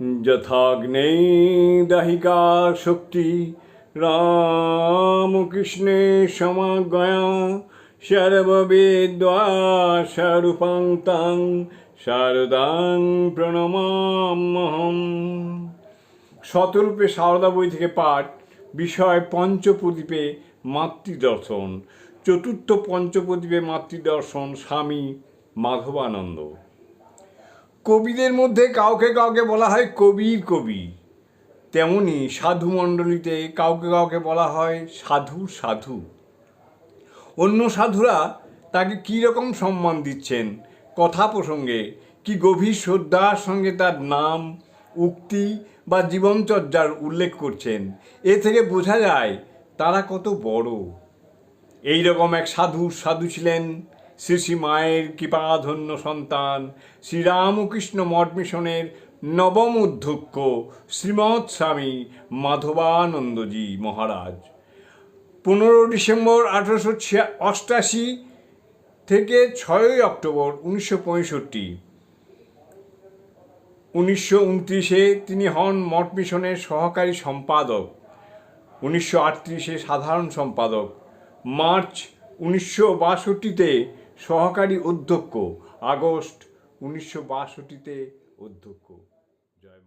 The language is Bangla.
যথাগ্নেই দাহিকা শক্তি রামকৃষ্ণে সমাগয়া সর্ববেদ্বা স্বরূপাং তাং শারদাং শতরূপে সারদা বই থেকে পাঠ, বিষয় পঞ্চপ্রদীপে মাতৃদর্শন, চতুর্থ পঞ্চপ্রদীপে মাতৃদর্শন স্বামী মাধবানন্দ। কবিদের মধ্যে কাউকে কাউকে বলা হয় কবির কবি। তেমনি সাধু মণ্ডলীতে কাউকে কাউকে বলা হয় সাধু সাধু। অন্য সাধুরা তাকে কী রকম সম্মান দিচ্ছেন, কথা প্রসঙ্গে, কি গভীর শ্রদ্ধার সঙ্গে তার নাম, উক্তি বা জীবনচর্যার উল্লেখ করছেন, এ থেকে বোঝা যায় তারা কত বড়। এই রকম এক সাধু সাধু ছিলেন শ্রী শ্রী মায়ের কৃপাধন্য সন্তান, শ্রীরামকৃষ্ণ মঠ মিশনের নবম অধ্যক্ষ শ্রীমৎ স্বামী মাধবানন্দজি মহারাজ। পনেরো ডিসেম্বর আঠারোশো অষ্টাশি থেকে ছয়ই অক্টোবর উনিশশো পঁয়ষট্টি। উনিশশো উনত্রিশে তিনি হন মঠ মিশনের সহকারী সম্পাদক। উনিশশো আটত্রিশে সাধারণ সম্পাদক। মার্চ উনিশশো বাষট্টিতে সহকারী অধ্যক্ষ আগস্ট উনিশশো বাষট্টিতে অধ্যক্ষ। জয়